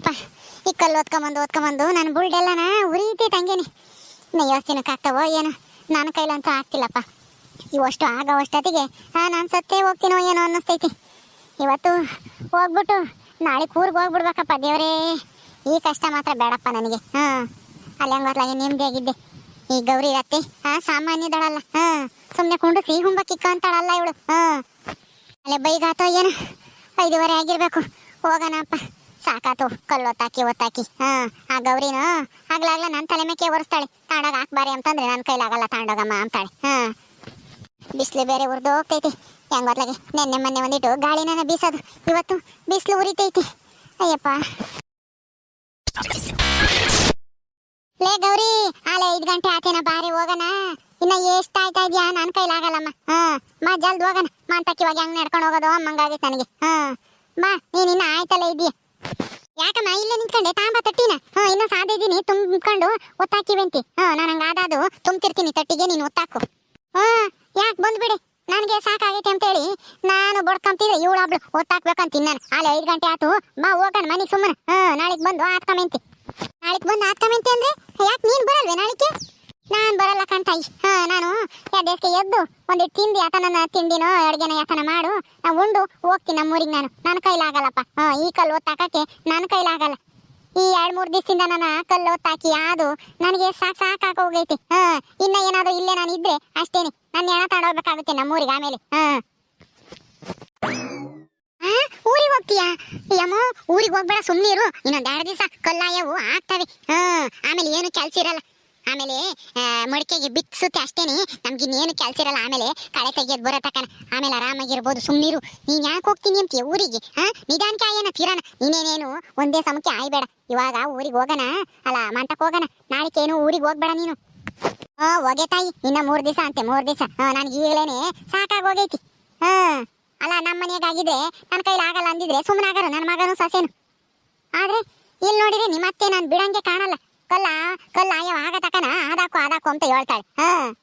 ಅಪ್ಪ ಈ ಕಲ್ಲು ಓದ್ಕೊಂಬಂದು ಓದ್ಕೊಂಬಂದು ನನ್ನ ಬುಲ್ಡೆಲ್ಲನ ಉರಿತೈತೆ ಹಂಗೇನೆ ನಾ ಯೋಚನೆಗೆ ಆಗ್ತಾವೋ ಏನೋ, ನನ್ನ ಕೈಲಂತೂ ಆಗ್ತಿಲ್ಲಪ್ಪ. ಇವಷ್ಟು ಆಗೋ ಅಷ್ಟೊತ್ತಿಗೆ ಹಾಂ ನಾನು ಸತ್ತೇ ಹೋಗ್ತೀನೋ ಏನೋ ಅನ್ನಿಸ್ತೈತಿ. ಇವತ್ತು ಹೋಗ್ಬಿಟ್ಟು, ನಾಳೆ ಕೂರ್ಗೆ ಹೋಗ್ಬಿಡ್ಬೇಕಪ್ಪ ದೇವರೇ. ಈ ಕಷ್ಟ ಮಾತ್ರ ಬೇಡಪ್ಪ ನನಗೆ. ಹಾಂ, ಅಲ್ಲಿ ಹಂಗೋತ್ಲಾಗೆ ನೆಮ್ಮದಿಯಾಗಿದ್ದೆ ಈ ಗೌರಿ ಅತ್ತೆ ಹಾಂ ಸಾಮಾನ್ಯದಳಲ್ಲ ಹಾಂ ಸುಮ್ಮನೆ ಕುಂಡು ಸಿಹಿ ಹುಂಬಕ್ಕಿಕ್ಕ ಕಿಕ್ಕ ಅಂತಾಳಲ್ಲ ಇವಳು. ಹಾಂ, ಅಲ್ಲೇ ಬೈಗಾತೋ ಏನು. ಐದುವರೆ ಆಗಿರಬೇಕು. ಹೋಗೋಣಪ್ಪ. ಸಾಕಾತು ಕಲ್ಲು ಒತ್ತಾಕಿ. ಹಾ, ಆ ಗೌರಿನ ಆಗ್ಲಾಗ್ಲ ನನ್ನ ತಲೆ ಮೇಕೆ ಒರೆಸ್ತಾಳೆ. ತಾಂಡಾಗ ಹಾಕ್ಬಾರಿ ಅಂತಂದ್ರೆ ನನ್ನ ಕೈಲಾಗಲ್ಲ ತಾಂಡೋಗಮ್ಮ ಅಂತಾಳೆ. ಹಾ. ಬಿಸಿಲು ಬೇರೆ ಉರ್ದು ಹೋಗ್ತೈತಿ. ಹೆಂಗೊತ್ಲಾಗೆ ನೆನ್ನೆ ಮೊನ್ನೆ ಒಂದಿಟ್ಟು ಗಾಳಿನ ಬೀಸೋದು. ಇವತ್ತು ಬಿಸಿಲು ಉರಿತೈತಿ. ಅಯ್ಯಪ್ಪ. ಲೇ ಗೌರಿ, ಆಲೆ ಐದು ಗಂಟೆ ಆತೇನ ಬಾರಿ ಹೋಗೋಣ. ಇನ್ನ ಎಷ್ಟ್ ಆಯ್ತಾ ಇದ್ಯಾ? ನನ್ನ ಕೈಲಾಗಲ್ಲಮ್ಮ. ಹಾ, ಮಾ ಜಲ್ದಿ ಹೋಗನ ಮಾಂತಕ್ಕೆ ಇವಾಗ ಹೆಂಗ್ ನಡ್ಕೊಂಡು ಹೋಗೋದು? ಅಮ್ಮಂಗಾಗಿತ್ತು ನನಗೆ. ಹಾ. ಮಾ ನೀನ್ ಇನ್ನ ಆಯ್ತಲ್ಲ ಇದೀಯ ಯಾಕಮ್ಮ? ಇಲ್ಲೇ ನಿಂತ್ಕೊಂಡೆ. ತಾಂಬ ತಟ್ಟಿನ. ಹಾ ಇನ್ನ ಸಾಧ ಇದೀನಿ. ತುಂಬ್ಕೊಂಡು ಒತ್ತಾಕಿವೆಂತಿ ಹಾ ನಾನು ಹಂಗ ಆದಾದು ತುಂಬ್ತಿರ್ತೀನಿ. ತಟ್ಟಿಗೆ ನೀನು ಒತ್ತಾಕು. ಹಾ ಯಾಕೆ ಬಂದ್ಬಿಡಿ? ನನಗೆ ಸಾಕಾಗೈತೆ ಅಂತೇಳಿ ನಾನು ಬಡ್ಕೊಂತಿದ್ರೆ ಇವಳೊಬ್ಳು ಒತ್ತಾಕ್ಬೇಕಂತೀನಿ ನಾನು. ಅಲ್ಲಿ ಐದು ಗಂಟೆ ಆತು. ಬಾ, ಹೋಗೋಣ. ಮನೆಗೆ ಸುಮ್ಮನೆ. ಹಾ ನಾಳೆಗೆ ಬಂದು ಆತ್ಕಮೆಂತಿ. ನಾಳೆಗೆ ಬಂದು ಆತ್ಕಮೆಂತಿ ಅಂದ್ರೆ ಯಾಕೆ ನೀನು ಬರಲ್ವೇ ನಾಳೆಗೆ ನಾನು ಬರಲ್ಲ ಕಣ್ತಾಯಿ ಹಾ, ನಾನು ದೇಶಕ್ಕೆ ಎದ್ದು ಒಂದಿಟ್ಟು ತಿಂಡಿ ಆತನ ತಿಂಡಿನೋ ಅಡುಗೆನ ಯಾತನ ಮಾಡು. ನಾ ಉಂಡು, ಹೋಗ್ತೀನಿ ನಮ್ಮೂರಿಗೆ ನಾನು. ನನ್ನ ಕೈಲಾಗಲ್ಲಪ್ಪ ಹಾ, ಈ ಕಲ್ಲು ಒತ್ತಾಕಕ್ಕೆ ನನ್ನ ಕೈಲಾಗಲ್ಲ ಈ ಎರಡ್ ಮೂರ್ ದಿವಸದಿಂದ ನಾನು ಕಲ್ಲು ಒತ್ತಾಕಿ ಅದು ನನಗೆ ಸಾಕು ಸಾಕಾಗಿ ಹೋಗೈತಿ. ಹಾ, ಇನ್ನ ಏನಾದ್ರು ಇಲ್ಲೇ ನಾನು ಇದ್ರೆ ಅಷ್ಟೇನೆ. ನನ್ನ ಹೆಣ ತಗೊಂಡೋಗ್ಬೇಕಾಗುತ್ತೆ ನಮ್ಮೂರಿಗೆ ಆಮೇಲೆ. ಹಾ. ಊರಿಗೆ ಹೋಗ್ತೀಯಾ? ಯಮ್ಮ, ಊರಿಗೆ ಹೋಗ್ಬೇಡ ಸುಮ್ಮನಿರು ಇನ್ನೊಂದು ಎರಡು ದಿವಸ ಕಲ್ಲಾಯವು ಆಗ್ತವೆ. ಹಾ, ಆಮೇಲೆ ಏನು ಕೆಲಸ ಇರಲ್ಲ. ಆಮೇಲೆ ಮಡಿಕೆಗೆ ಬಿತ್ಸುತ್ತೆ ಅಷ್ಟೇನೆ. ನಮ್ಗೆ ಇನ್ನೇನು ಕೆಲಸ ಇರಲ್ಲ. ಆಮೇಲೆ ಕಳೆ ತೆಗಿಯೋದು ಬರೋ ತಕನ. ಆಮೇಲೆ ಆರಾಮಾಗಿರ್ಬೋದು. ಸುಮ್ಮನಿರು ನೀನ್ ಯಾಕೆ ಹೋಗ್ತೀನಿ ಅಂತೀಯ ಊರಿಗೆ? ಹಾ ನಿಧಾನಕ್ಕೆ ಆಯನ ತಿರಣ ನೀನೇನೇನು ಒಂದೇ ಸಮಕ್ಕೆ ಆಯ್ಬೇಡ. ಇವಾಗ ಊರಿಗೆ ಹೋಗೋಣ ಅಲ್ಲ ಮಂಟಕ್ಕೆ ಹೋಗೋಣ ನಾಳೆಕೇನು ಊರಿಗೆ ಹೋಗ್ಬೇಡ ನೀನು? ಹಾ, ಹೋಗೆ ತಾಯಿ. ಇನ್ನ ಮೂರ್ ದಿವಸ ಅಂತೆ, ಮೂರ್ ದಿವಸ. ಹಾ, ನನಗೆ ಈಗಲೇನೆ ಸಾಕಾಗಿ ಹೋಗೈತಿ. ಹಾ. ಅಲ್ಲ ನಮ್ಮ ಮನೆಯಾಗಿದ್ರೆ ನನ್ನ ಕೈಲಿ ಆಗಲ್ಲ ಅಂದಿದ್ರೆ ಸುಮ್ಮನೆ ಆಗರು. ನನ್ನ ಮಗನೂ ಸೊಸೆನು. ಆದ್ರೆ, ಇಲ್ಲಿ ನೋಡಿದ್ರೆ ನಿಮ್ಮ ಅತ್ತೆ ನಾನು ಬಿಡಂಗೆ ಕಾಣಲ್ಲ. ಕಲ್ಲ ಕಲ್ಲ ಆಗ ತಕನ? ಆದಾಕು ಅಂತ ಹೇಳ್ತಾಳೆ. ಹಾ.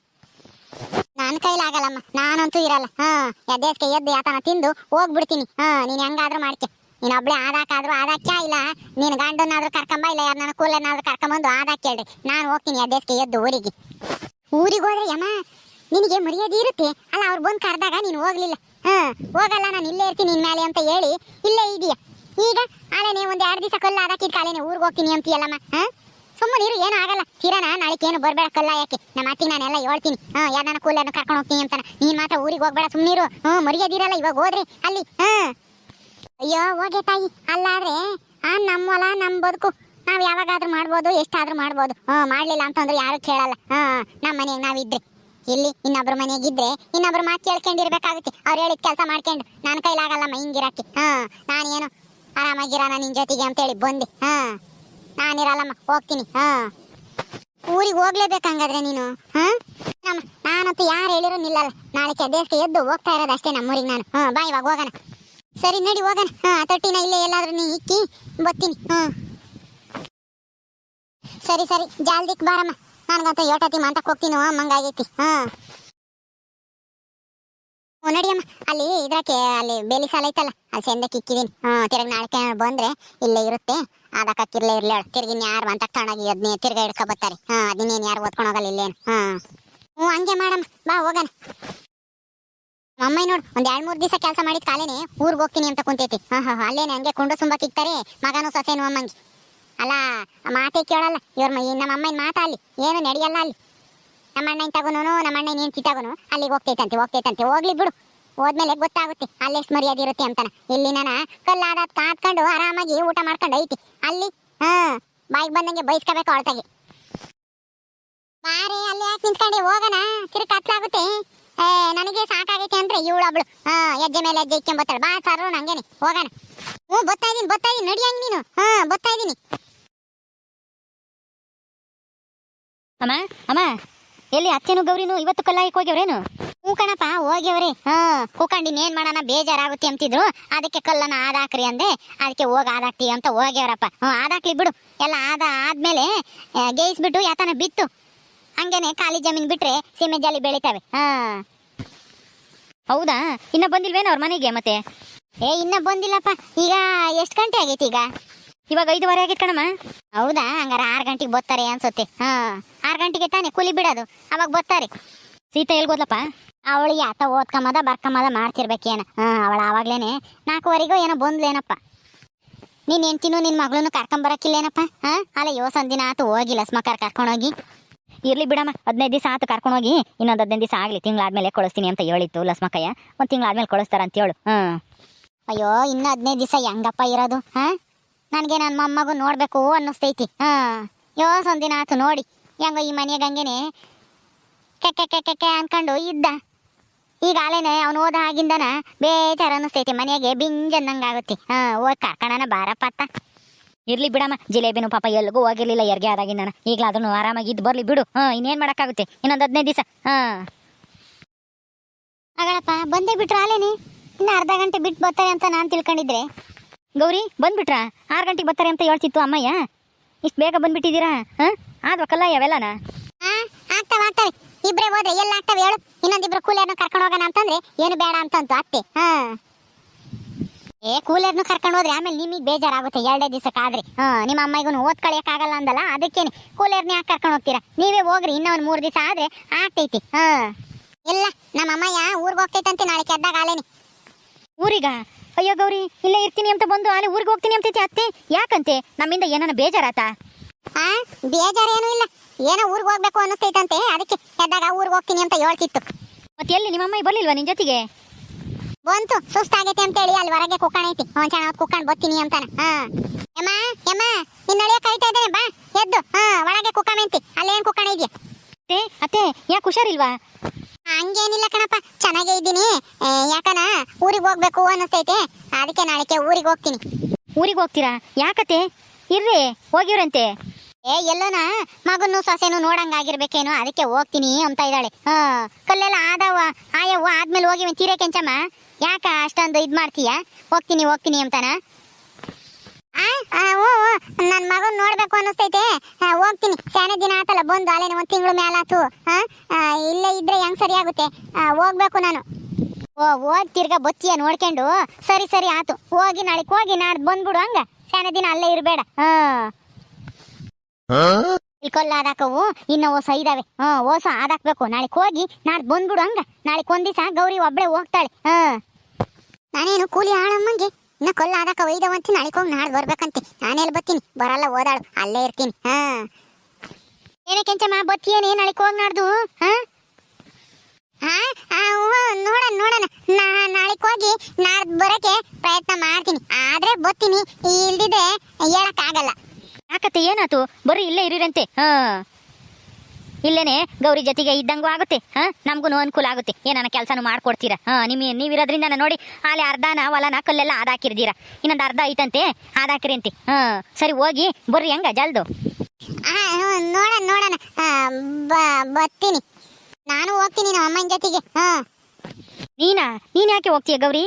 ನನ್ನ ಕೈಲಾಗಲ್ಲಮ್ಮ ನಾನಂತೂ ಇರಲ್ಲ. ಹಾ. ಎದ್ದೇಸ್ಕೆ, ಎದ್ದು ಯಾತನ ತಿಂದು ಹೋಗ್ಬಿಡ್ತೀನಿ. ಹಾ, ನೀನು ಹೆಂಗಾದ್ರೂ ಮಾಡ್ಕೆ. ನೀನ್ ಒಬ್ಳೆ ಆದಾಕಾದ್ರೂ ಆದಾಕ್ಯ ಇಲ್ಲ? ನೀನ್ ಗಂಡನಾದ್ರೂ ಕರ್ಕೊಂಬ ಇಲ್ಲ? ಯಾರು ನನ್ನ ಕೂಲನ್ನಾದ್ರೂ ಕರ್ಕೊಂಬಂದು ಆದಾಕ್ ಹೇಳ್ರಿ ನಾನು ಹೋಗ್ತೀನಿ ಎದ್ದೇಸ್ಕೆ, ಎದ್ದು ಊರಿಗೆ. ಊರಿಗೆ ಹೋದ್ರೆ ಯಮ್ಮ, ನಿನಗೆ ಮರ್ಯಾದೆ ಇರುತ್ತೆ? ಅಲ್ಲ, ಅವ್ರು ಬಂದು ಕರೆದಾಗ ನೀನು ಹೋಗ್ಲಿಲ್ಲ. ಹಾ, ಹೋಗಲ್ಲ, ನಾನು ಇಲ್ಲೇ ಇರ್ತೀನಿ ನಿನ್ ಮೇಲೆ ಅಂತ ಹೇಳಿ ಇಲ್ಲೇ ಇದೀಯ. ಈಗ ಅಲ್ಲೇ ಒಂದು ಎರಡು ದಿವಸ ಕಲ್ಲು ಆದಾಕಿದ್ ಕಾಲೇನೆ ಊರಿಗೆ ಹೋಗ್ತೀನಿ ಅಂತೀಯಲ್ಲಮ್ಮ? ಹಾ? ಸುಮ್ಮನೆ ಇರು, ಏನು ಆಗಲ್ಲ. ತೀರಾನ ನಾಳೆ ಏನು ಬರಬೇಡ ಕಲ್ಲ ಯಾಕೆ? ನಮ್ಮ ಅತ್ತಿಗೆ ಎಲ್ಲ ಹೇಳ್ತೀನಿ. ಹಾ ಯಾರನ್ನ ಕೂಲನ್ನು ಕರ್ಕೊಂಡು ಹೋಗ್ತೀನಿ ಅಂತಾನೆ. ನೀನು ಮಾತ್ರ ಊರಿಗೆ ಹೋಗ್ಬೇಡ ಸುಮ್ಮನಿರು ಹ್ಞೂ, ಮರ್ಯಾದಿರಲ್ಲ, ಇವಾಗ ಹೋದ್ರಿ. ಅಲ್ಲಿ ಹಾಂ ಅಯ್ಯೋ, ಹೋಗೆ ತಾಯಿ. ಅಲ್ಲಾದ್ರೆ, ಆ ನಮ್ಮ ಹೊಲ ನಮ್ಮ ಬದುಕು. ನಾವು ಯಾವಾಗಾದ್ರೂ ಮಾಡ್ಬೋದು, ಎಷ್ಟಾದ್ರೂ ಮಾಡ್ಬೋದು. ಹ್ಞೂ, ಮಾಡಲಿಲ್ಲ ಅಂತಂದ್ರೆ ಯಾರು ಕೇಳಲ್ಲ. ಹಾಂ ನಮ್ಮ ಮನೆಗೆ ನಾವಿದ್ರೆ ಇಲ್ಲಿ, ಇನ್ನೊಬ್ರ ಮನೆಗಿದ್ರೆ ಇನ್ನೊಬ್ರ ಮಾತು ಕೇಳ್ಕೊಂಡಿರ್ಬೇಕಾಗುತ್ತೆ. ಅವ್ರು ಹೇಳಿದ ಕೆಲಸ ಮಾಡ್ಕೊಂಡು ನನ್ನ ಕೈಲಾಗಲ್ಲಮ್ಮ ಹಿಂಗಿರಕ್ಕೆ ಹಾಂ ನಾನೇನು ಆರಾಮಾಗಿರೋಣ ನಿನ್ನ ಜೊತೆಗೆ ಅಂತೇಳಿ ಬಂದೆ. ಹಾ ನಾನಿರಲ್ಲಮ್ಮ ಹೋಗ್ತೀನಿ. ಹಾ. ಊರಿಗೆ ಹೋಗ್ಲೇಬೇಕಂಗಾದ್ರೆ ನೀನು. ಹಾ? ನಮ್ಮ, ನಾನಂತೂ ಯಾರು ಹೇಳಿರೋ ನಿಲ್ಲಲ್ಲ. ನಾಳೆ ದೇಶಕ್ಕೆ ಎದ್ದು ಹೋಗ್ತಾ ಇರೋದು ಅಷ್ಟೇ ನಮ್ಮೂರಿಗೆ ನಾನು. ಹಾ, ಬಾ ಇವಾಗ ಹೋಗೋಣ. ಸರಿ, ನಡಿ ಹೋಗೋಣ. ಹಾ ತೊಟ್ಟಿನ ಇಲ್ಲೇ ಎಲ್ಲಾದ್ರೂ ನೀ ಇಕ್ಕಿ ಬರ್ತೀನಿ ಹಾ. ಸರಿ ಸರಿ, ಜಾಲ್ದಿಕ್ ಬಾರಮ್ಮ. ನನಗಂತ ಯೋಟತಿ ಮಂತಕ್ಕೆ ಹೋಗ್ತೀನಿ. ಮಂಗಾಗೈತಿ. ಹಾ. ನಡಿಯಮ್ಮ ಅಲ್ಲಿ ಇದ್ರಕ್ಕೆ ಅಲ್ಲಿ ಬೇಲಿ ಸಾಲ ಐತಲ್ಲ, ಅಲ್ಲಿ ಸೆಂದಕ್ಕೆ ಇಕ್ಕಿದೀನಿ. ಹ್ಞೂ, ತಿರ್ಗಿ ನಾಳೆ ಬಂದ್ರೆ ಇಲ್ಲೇ ಇರುತ್ತೆ. ಅದಕ್ಕೆ ಇರ್ಲಿ ಹೇಳು. ತಿರ್ಗಿ ಯಾರು ಅಂತ ತಗೊಂಡೋಗಿ ಅದನ್ನೇ ತಿರ್ಗಾ ಹಿಡ್ಕೊ ಬರ್ತಾರೆ ಹಾ ಅದನ್ನೇನು ಯಾರು ಓದ್ಕೊಂಡು ಹೋಗಲ್ಲ ಇಲ್ಲೇನು. ಹಾ ಹ್ಞೂ, ಹಂಗೆ ಮಾಡಮ್ಮ. ಬಾ, ಹೋಗೋಣ. ಅಮ್ಮ ನೋಡು, ಒಂದ್ ಎರಡ್ ಮೂರ್ ದಿವಸ ಕೆಲಸ ಮಾಡಿದ ಕಾಲೇನೆ ಊರಿಗೆ ಹೋಗ್ತೀನಿ ಅಂತ ಕುಂತೈತಿ. ಹಾ ಹಾ ಅಲ್ಲೇನೆ, ಹಂಗೆ ಕುಂಡು ಸುಂಬ ಕಿಕ್ತಾರೆ ಮಗನೂ ಸೊಸೆನು ಅಮ್ಮಂಗೆ. ಅಲ್ಲ ಮಾತೇ ಕೇಳಲ್ಲ. ಇವ್ರ ನಮ್ಮ ಅಮ್ಮನ ಮಾತಾ ಅಲ್ಲಿ, ಏನು ನಡೆಯಲ್ಲ ಅಲ್ಲಿ. ನಮ್ಮ ಅಣ್ಣ ತಗೋನು ನಮ್ಮ ಅಣ್ಣ ಏನ್ ಚಿತ್ತಾಗೋನು ಅಲ್ಲಿಗೆ ಹೋಗ್ತೈತಂತೆ ಹೋಗ್ತೈತಂತೆ. ಹೋಗ್ಲಿ ಬಿಡು. ಹೋದ್ಮೇಲೆ ಗೊತ್ತಾಗುತ್ತೆ ಅಲ್ಲೆಷ್ಟು ಮರ್ಯಾದೆ ಇರುತ್ತೆ ಅಂತಾನ. ಇಲ್ಲಿ ನಾನು ಕಲ್ಲಾದ ಕಾತ್ಕೊಂಡು ಆರಾಮಾಗಿ ಊಟ ಮಾಡ್ಕೊಂಡು ಐತಿ. ಅಲ್ಲಿ, ಹಾ, ಬಾಯಿಗೆ ಬಂದಂಗೆ ಬಯಸ್ಕೋಬೇಕು ಅಳ್ತಾಗೆ ಬಾರಿ, ಅಲ್ಲಿ ಯಾಕೆ ನಿಂತ್ಕೊಂಡು? ಹೋಗೋಣ. ತಿರುಗಿ ಕತ್ಲಾಗುತ್ತೆ. ಏ, ನನಗೆ ಸಾಕಾಗೈತೆ ಅಂದ್ರೆ ಇವಳೊಬ್ಳು ಹಾ, ಹೆಜ್ಜೆ ಮೇಲೆ ಹೆಜ್ಜೆ ಇಕ್ಕೊಂಬತ್ತಾಳೆ ಬಾ, ಸಾರು, ನಂಗೇನೆ. ಹೋಗೋಣ. ಹ್ಞೂ, ಬರ್ತಾ ಇದೀನಿ ಬರ್ತಾ ಇದೀನಿ. ನಡಿಯಂಗೆ ನೀನು. ಹಾ, ಬರ್ತಾ ಇದೀನಿ. ಅಮ್ಮ ಅಮ್ಮ. ಎಲ್ಲಿ ಅತ್ತೆನು ಗೌರಿನು ಇವತ್ತು ಕಲ್ಲಾಯಕ್ಕೆ ಹೋಗ್ಯವ್ರೇನು? ಹ್ಞೂ ಕಣಪ್ಪ, ಹೋಗ್ಯವ್ರಿ. ಹಾ ಕೂಕೊಂಡಿನಿ ಏನ್ ಮಾಡೋಣ, ಬೇಜಾರಾಗುತ್ತೆ ಅಂತಿದ್ರು. ಅದಕ್ಕೆ ಕಲ್ಲನ ಆದಾಕ್ರಿ ಅಂದೆ. ಅದಕ್ಕೆ ಹೋಗಿ ಆದಾಕ್ತಿ ಅಂತ ಹೋಗ್ಯವ್ರಪ್ಪ. ಹ್ಞೂ, ಆದಾಕ್ಲಿ ಬಿಡು. ಎಲ್ಲ ಆದ ಆದ್ಮೇಲೆ ಗೇಯಿಸ್ಬಿಟ್ಟು ಯಾತನ ಬಿತ್ತು. ಹಂಗೇನೆ ಖಾಲಿ ಜಮೀನು ಬಿಟ್ರೆ ಸೀಮೆ ಜಾಲಿ ಬೆಳಿತಾವೆ. ಹಾ. ಹೌದಾ? ಇನ್ನ ಬಂದಿಲ್ವೇನೋ ಅವ್ರ ಮನೆಗೆ ಮತ್ತೆ? ಏ, ಇನ್ನ ಬಂದಿಲ್ಲಪ್ಪ. ಈಗ ಎಷ್ಟು ಗಂಟೆ ಆಗೈತಿ ಈಗ? ಇವಾಗ ಐದುವರೆ ಆಗಿತ್ತು ಕಣಮ್ಮ. ಹೌದಾ? ಹಂಗಾರ ಆರು ಗಂಟೆಗೆ ಬರ್ತಾರೆ ಅನ್ಸುತ್ತೆ. ಹಾ ಆರು ಗಂಟೆಗೆ ತಾನೇ ಕೂಲಿ ಬಿಡೋದು. ಅವಾಗ ಬರ್ತಾರೆ. ಸೀತಾ ಎಲ್ಗೋದ್ಲಪ್ಪ ಅವಳು ಯಾತ ಓದ್ಕೊಂಬದ ಬರ್ಕೊಂಬದ ಮಾಡ್ತಿರ್ಬೇಕೇನ ಹಾ ಅವಳು ಆವಾಗ್ಲೇನೆ ನಾಲ್ಕುವರೆಗೂ ಏನೋ ಬಂದ್ಲೇನಪ್ಪ. ನೀನ್ ಹೆಂಡ್ತಿನೂ ನಿನ್ ಮಗಳನ್ನೂ ಕರ್ಕೊಂಬರಕ್ಕಿಲ್ಲೇನಪ್ಪ ಹಾ ಅಲ್ಲ ಯೋ ದಿನ ಆತು ಹೋಗಿಲ್ಲ ಕರ್ಕೊಂಡ್ ಕರ್ಕೊಂಡೋಗಿ ಇರ್ಲಿ ಬಿಡಮ್ಮ ಹದಿನೈದು ದಿವಸ ಆತು ಕರ್ಕೊಂಡೋಗಿ ಇನ್ನೊಂದು ಹದಿನೈದು ದಿವಸ ಆಗಲಿ ತಿಂಗಳಾದ್ಮೇಲೆ ಕಳಿಸ್ತೀನಿ ಅಂತ ಹೇಳಿತ್ತು ಲಸ್ಮಕ್ಕಯ್ಯ. ಒಂದು ತಿಂಗಳಾದ್ಮೇಲೆ ಕಳಿಸ್ತಾರ ಅಂತ ಹೇಳು. ಹ್ಞೂ ಅಯ್ಯೋ ಇನ್ನು ಹದಿನೈದು ದಿವಸ ಹೆಂಗಪ್ಪ ಇರೋದು? ಹಾ? ನನಗೆ ನನ್ನ ಮೊಮ್ಮಗು ನೋಡ್ಬೇಕು ಅನ್ನಿಸ್ತೈತಿ. ಹಾ. ಯೋಸೊಂದಿನ ದಿನ ಆತು ನೋಡಿ. ಹೆಂಗೋ ಈ ಮನೆಯ ಹಂಗೇನೆ ಕೆಕ್ಕೆ ಕೆಕ್ಕೆ ಅನ್ಕೊಂಡು ಇದ್ದ. ಈಗ ಆಲೇನೆ ಅವ್ನು ಓದ ಆಗಿಂದನ ಬೇಜಾರು ಅನ್ನಿಸ್ತೈತಿ. ಮನೆಯಾಗೆ ಬಿಂಜನ್ನಂಗಾಗುತ್ತೆ ಹಾ ಹೋಗಿ ಕರ್ಕಣನ ಬಾರಪ್ಪ ಅತ್ತ ಇರ್ಲಿ ಬಿಡಮ್ಮ, ಜಿಲೇಬಿನೂ ಪಾಪ ಎಲ್ಲಿಗೂ ಹೋಗಿರ್ಲಿಲ್ಲ, ಎರ್ಗೆ ಆದಾಗಿಂದ ಈಗಲಾದ್ರೂ ಆರಾಮಾಗಿ ಇದ್ದು ಬರ್ಲಿ ಬಿಡು. ಹಾಂ, ಇನ್ನೇನು ಮಾಡೋಕ್ಕಾಗುತ್ತೆ? ಇನ್ನೊಂದು ಹದಿನೈದು ದಿವಸ. ಹಾಂ. ಆಗಳಪ್ಪ ಬಂದೇ ಬಿಟ್ರು ಆಲೇನಿ? ಇನ್ನು ಅರ್ಧ ಗಂಟೆ ಬಿಟ್ಟು ಬರ್ತಾರೆ ಅಂತ ನಾನು ತಿಳ್ಕೊಂಡಿದ್ರೆ? ಗೌರಿ ಬಂದ್ಬಿಟ್ರಾ? ಆರು ಗಂಟೆಗೆ ಬರ್ತಾರೆ ಅಂತ ಹೇಳ್ತಿತ್ತು ಅಮ್ಮಯ್ಯ. ಇಷ್ಟು ಬೇಗ ಬಂದ್ಬಿಟ್ಟಿದ್ದೀರಾ? ಹಾಂ? ಆದ್ವಕ್ಕಲ್ಲ ಯಾವೆಲ್ಲನ ಆಗ್ತಾವ ಆಗ್ತವೆ. ಇಬ್ಬರೇ ಹೋದ್ರೆ ಎಲ್ಲ ಆಗ್ತವೆ ಹೇಳು. ಇನ್ನೊಂದಿಬ್ರು ಕೂಲಿಯರ್ನ ಕರ್ಕೊಂಡು ಹೋಗೋಣ ಅಂತಂದ್ರೆ ಏನು ಬೇಡ ಅಂತಂತು ಅತ್ತೆ. ಹಾ. ಏ ಕೂಲರ್ನು ಕರ್ಕೊಂಡು ಹೋದ್ರೆ ಆಮೇಲೆ ನಿಮಗೆ ಬೇಜಾರಾಗುತ್ತೆ ಎರಡೇ ದಿವಸಕ್ಕಾದ್ರೆ. ಹಾ ನಿಮ್ಮ ಅಮ್ಮಗೂ ಓದ್ ಆಗಲ್ಲ ಅಂದಲ್ಲ ಅದಕ್ಕೇನೆ. ಕೂಲರ್ನ ಯಾಕೆ ಕರ್ಕೊಂಡು ಹೋಗ್ತೀರಾ? ನೀವೇ ಹೋಗ್ರಿ ಇನ್ನೂ ಒಂದು ಮೂರು ದಿವಸ ಆದ್ರೆ ಆಗ್ತೈತಿ. ಹಾ. ಇಲ್ಲ ನಮ್ಮ ಅಮ್ಮಯ್ಯ ಊರಿಗೆ ಹೋಗ್ತೈತಂತೆ ನಾಳೆ ಕೆದ್ದಾಗ ಆಲೇನಿ. ಊರಿಗ? ಅಯ್ಯೋ ಗೌರಿ ಇಲ್ಲೇ ಇರ್ತೀನಿ ಅಂತ ಬಂದು ಅಲ್ಲಿ ಊರಿಗೆ ಹೋಗ್ತೀನಿ ಅಂತೈತಿ ಅತ್ತೆ? ಯಾಕಂತೆ? ನಮ್ಮಿಂದ ಏನನ ಬೇಜಾರಾತ? ಹಾ ಬೇಜಾರೇನು ಇಲ್ಲ. ಏನೋ ಊರಿಗೆ ಹೋಗ್ಬೇಕು ಅನ್ನಿಸ್ತೈತಂತೆ. ಅದಕ್ಕೆ ಎದ್ದಾಗ ಊರಿಗೆ ಹೋಗ್ತೀನಿ ಅಂತ ಹೇಳ್ತಿತ್ತು. ಮತ್ತೆ ಎಲ್ಲಿ ನಿಮ್ಮ ಅಮ್ಮಿ ಬರ್ಲಿಲ್ವಾ ನಿನ್ ಜೊತೆಗೆ? ಬಂತು. ಸುಸ್ತಾಗೈತೆ ಅಂತ ಹೇಳಿ ಅಲ್ಲಿ ಹೊರಗೆ ಕುಕ್ಕಣ ಐತಿ. ಒಂದ್ ಚೆನ್ನಾಗಿ ಕುಕ್ಕಂಡ್ ಬರ್ತೀನಿ ಅಂತಾನ. ಹಾ. ಯಮ್ಮ ಯಮ್ಮ ನಿನ್ನ ಅಳಿಯ ಕರಿತಾ ಇದ್ದೇನೆ? ಬಾ ಎದ್ದು. ಹಾ ಒಳಗೆ ಕುಕ್ಕಣ ಐತಿ ಅಲ್ಲೇನ್ ಕುಕ್ಕಣ ಇದೆಯಾ? ಅತ್ತೆ ಅತ್ತೆ ಯಾಕೆ ಹುಷಾರಿಲ್ವಾ? ಹಂಗೇನಿಲ್ಲ ಕಣಪ್ಪ. ಚೆನ್ನಾಗೇ ಇದ್ದೀನಿ. ಯಾಕನ? ಊರಿಗೆ ಹೋಗ್ಬೇಕು ಅನ್ನಿಸ್ತೈತೆ. ಅದಕ್ಕೆ ನಾಳೆಗೆ ಊರಿಗೆ ಹೋಗ್ತೀನಿ. ಊರಿಗೆ ಹೋಗ್ತೀರಾ? ಯಾಕತ್ತೆ ಇರ್ರಿ ಹೋಗಿವ್ರಂತೆ. ಏ ಎಲ್ಲೋನ? ಮಗನ್ನು ಸೊಸೆನು ನೋಡಂಗಾಗಿರ್ಬೇಕೇನೋ ಅದಕ್ಕೆ ಹೋಗ್ತೀನಿ ಅಂತ ಇದ್ದಾಳೆ. ಹಾ ಕಲ್ಲೆಲ್ಲ ಆದವ ಆಯವ್ವ ಆದ್ಮೇಲೆ ಹೋಗಿವೆ ತೀರೇ ಕೆಂಚಮ್ಮ. ಯಾಕ ಅಷ್ಟೊಂದು ಇದ್ ಮಾಡ್ತೀಯಾ? ಹೋಗ್ತೀನಿ ಹೋಗ್ತೀನಿ ಅಂತಾನ. ನನ್ನ ಮಗನ್ ನೋಡ್ಬೇಕು ಅನಿಸ್ತೈತೆ ಹೋಗ್ತೀನಿ. ಶಾನೆ ದಿನ ಆತಲ್ಲ ಬಂದು ಅಲ್ಲೇನೆ ಒಂದ್ ತಿಂಗಳು ಮೇಲಾತು ಇಲ್ಲೇ ಇದ್ರೆ ಹೆಂಗ್ ಸರಿ ಆಗುತ್ತೆ? ಆ, ಹೋಗ್ಬೇಕು ನಾನು. ಓ ಹೋಗ್ ತಿರ್ಗಾ ಬತ್ತಿಯ ನೋಡ್ಕೊಂಡು. ಸರಿ ಸರಿ ಆತು. ಹೋಗಿ ನಾಳೆಗೆ ಹೋಗಿ ನಾಡ್ದು ಬಂದ್ಬಿಡು ಹಂಗ. ಸಣ್ಣ ದಿನ ಅಲ್ಲೇ ಇರಬೇಡ. ಹಾ. ಇಲ್ಲಿ ಕೊಲ್ಲ ಆದಾಕವು ಇನ್ನು ಹೊಸ ಇದಾವೆ. ಹಾ ಹೊಸ ಆದಾಕ್ಬೇಕು. ನಾಳೆ ಹೋಗಿ ನಾಳೆ ಬಂದ್ಬಿಡು ಹಂಗ. ನಾಳೆ ಒಂದ್ ದಿವಸ ಗೌರಿ ಒಬ್ಳೆ ಹೋಗ್ತಾಳೆ. ಹಾ. ನಾನೇನು ಕೂಲಿ ಆಳಮ್ಮಂಗೆ? ಇನ್ನ ಕೊಲ್ಲ ಆದಾಕ ಒಯ್ದವಂತಿ ಅಂತ ಹೋಗಿ ನಾಳೆ ಬರ್ಬೇಕಂತೆ. ಎಲ್ಲಿ ಬರ್ತೀನಿ, ಬರಲ್ಲ, ಓದಾಳು, ಅಲ್ಲೇ ಇರ್ತೀನಿ. ಹಾ. ಏನೇ ಕೆಂಚಮ್ಮ, ಬತ್ತೀಯೇನೆ ನಾಳೆ ಹೋಗಿ ನಾಡ್ದು? ಹಾ? ಹಾ? ನೋಡೋಣ, ನೋಡಣ. ನಾ ನಾಳೆ ಹೋಗಿ ನಾಡ್ದು ಬರಕ್ಕೆ ಪ್ರಯತ್ನ ಮಾಡ್ತೀನಿ. ಆದ್ರೆ ಬರ್ತೀನಿ ಇಲ್ದಿದ್ರೆ ಹೇಳಕ್ಕಾಗಲ್ಲ. ಯಾಕತ್ತೆ, ಏನಾತು? ಬರೀ ಇಲ್ಲೇ ಇರಿರಂತೆ. ಹಾ. ಇಲ್ಲೇನೆ ಗೌರಿ ಜೊತೆಗೆ ಇದ್ದಂಗೂ ಆಗುತ್ತೆ ಹ? ನಮಗೂ ಅನುಕೂಲ ಆಗುತ್ತೆ. ಏನಾನ ಕೆಲಸನೂ ಮಾಡ್ಕೊಡ್ತೀರಾ? ಹಾ ನಿಮ್ ನೀವಿರೋದ್ರಿಂದ ನೋಡಿ ಅಲ್ಲಿ ಅರ್ಧನ ಹೊಲನ ಕಲ್ಲೆಲ್ಲ ಆದಾಕಿರ್ದೀರ ಇನ್ನೊಂದು ಅರ್ಧ ಐತಂತೆ ಆದಾಕಿರಿ ಅಂತೆ. ಹಾ ಸರಿ ಹೋಗಿ ಬರ್ರಿ ಹೆಂಗ ಜಲ್ದು. ನೋಡಣ ನೋಡಣ. ಬರ್ತೀನಿ. ನಾನು ಹೋಗ್ತೀನಿ ನಮ್ಮ ಅಮ್ಮನ ಜೊತೆಗೆ ಹಾ. ನೀನಾ? ನೀನ್ ಯಾಕೆ ಹೋಗ್ತೀಯ ಗೌರಿ?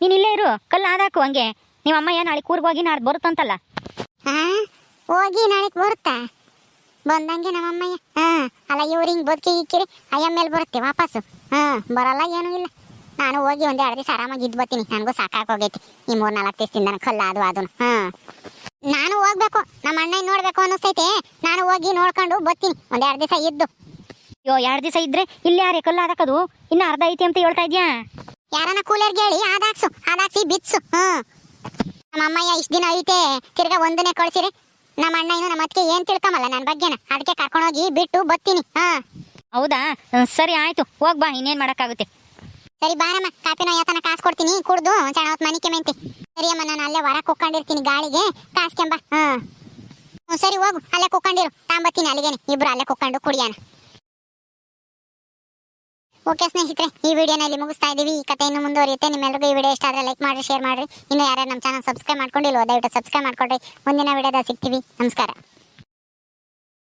ನೀನ್ ಇಲ್ಲೇ ಇರು ಕಲ್ಲು ಆದಾಕು ಹಂಗೆ. ನಿಮ್ಮ ಅಮ್ಮಯ್ಯ ನಾಳೆ ಕೂರ್ಗ್ ಹೋಗಿ ನಾಳೆ ಬರುತ್ತಂತಲ್ಲ? ಹ ಹೋಗಿ ನಾಳೆ ಬರುತ್ತಾ? ಬಂದಂಗೆ ನಮ್ಮಮ್ಮಯ್ಯ ಹಾ ಅಲ್ಲ ಇವ್ರು ಹಿಂಗ್ ಬದುಕಿ ಇಕ್ಕಿರಿ ಅಯ್ಯ ಮೇಲೆ ಬರುತ್ತೆ ವಾಪಸ್ಸು. ಹಾ ಬರಲ್ಲ ಏನೂ ಇಲ್ಲ. ನಾನು ಹೋಗಿ ಒಂದು ಎರಡು ದಿವಸ ಆರಾಮಾಗಿ ಇದ್ದು ಬರ್ತೀನಿ. ನನಗೂ ಸಾಕಾಗೋಗೈತಿ ಈ ಮೂರು ನಾಲ್ಕು ದಿವಸದಿಂದ ಕಲ್ಲ ಅದು ಅದನ್ನು ಹಾ. ನಾನು ಹೋಗ್ಬೇಕು ನಮ್ಮ ಅಣ್ಣ ನೋಡ್ಬೇಕು ಅನ್ನಿಸ್ತೈತೆ. ನಾನು ಹೋಗಿ ನೋಡ್ಕೊಂಡು ಬರ್ತೀನಿ. ಒಂದ್ ಎರಡು ದಿವಸ ಇದ್ದು. ಅಯ್ಯೋ ಎರಡು ದಿವಸ ಇದ್ರೆ ಇಲ್ಲಿ ಯಾರೇ ಕಲ್ಲು ಆದಾಕದು? ಇನ್ನ ಅರ್ಧ ಐತಿ ಅಂತ ಹೇಳ್ತಾ ಇದ್ಯಾ? ಯಾರನ್ನ ಕೂಲರ್ಗೆ ಹೇಳಿ ಆದಾಕ್ಸು ಆದಾಕ್ಸಿ ಬಿತ್ಸು. ಹ್ಮ್ ನಮ್ಮಮ್ಮಯ್ಯ ಇಷ್ಟ ದಿನ ಐತೆ ತಿರ್ಗಾ ಒಂದನೇ ಕಳ್ಸಿರಿ. ನಮ್ಮ ಅಣ್ಣ ಇನ್ನು ನಮ್ಮ ಅತ್ತಿಗೆ ಏನ್ ತಿಳ್ಕೊಂಬಲ್ಲ ನನ್ನ ಬಗ್ಗೆನ. ಅದಕ್ಕೆ ಕರ್ಕೊಂಡೋಗಿ ಬಿಟ್ಟು ಬರ್ತೀನಿ ಹಾ. ಹೌದಾ? ಸರಿ ಆಯ್ತು. ಹೋಗ್ ಬಾ ಇನ್ನೇನ್ ಮಾಡಕ್ಕಾಗುತ್ತೆ. ಸರಿ ಬಾರಮ್ಮ ಕಾಪಿನ ಯಾತನ ಕಾಸು ಕೊಡ್ತೀನಿ. ಕುಡ್ದು ಸಣ್ಣ ಹೊತ್ತು ಮನಿಕೆ ಮೆಂತಿ. ಸರಿ ಅಮ್ಮ ನಾನು ಅಲ್ಲೇ ಹೊರ ಕುಕ್ಕೊಂಡಿರ್ತೀನಿ ಗಾಳಿಗೆ. ಕಾಸ್ಕೆಂಬ. ಹಾ ಸರಿ ಹೋಗು. ಅಲ್ಲೇ ಕುಕ್ಕೊಂಡಿರು. ತಾಂಬತ್ತೀನಿ ಅಲ್ಲಿಗೇನೆ. ಇಬ್ರು ಅಲ್ಲೇ ಕುಕ್ಕೊಂಡು ಕುಡಿಯೋಣ. ಓಕೆ ಸ್ನೇಹಿತರೆ, ಈ ವಿಡಿಯೋನ ಇಲ್ಲಿ ಮುಗಿಸ್ತಾ ಇದ್ದೀವಿ. ಈ ಕಥೆ ಇನ್ನು ಮುಂದುವರಿಯುತ್ತೆ. ನಿಮ್ಮೆಲ್ಲರಿಗೂ ಈ ವಿಡಿಯೋ ಇಷ್ಟ ಆದರೆ ಲೈಕ್ ಮಾಡಿ ಶೇರ್ ಮಾಡಿರಿ. ಇನ್ನು ಯಾರ್ಯಾರು ನಮ್ಮ ಚಾನಲ್ ಸಬ್ಸ್ಕ್ರೈಬ್ ಮಾಡ್ಕೊಂಡಿಲ್ವೋ, ದಯವಿಟ್ಟು ಸಬ್ಸ್ಕ್ರೈಬ್ ಮಾಡ್ಕೊಡ್ರಿ ಮುಂದಿನ ವಿಡಿಯೋದಾಗ ಸಿಗ್ತೀವಿ. ನಮಸ್ಕಾರ.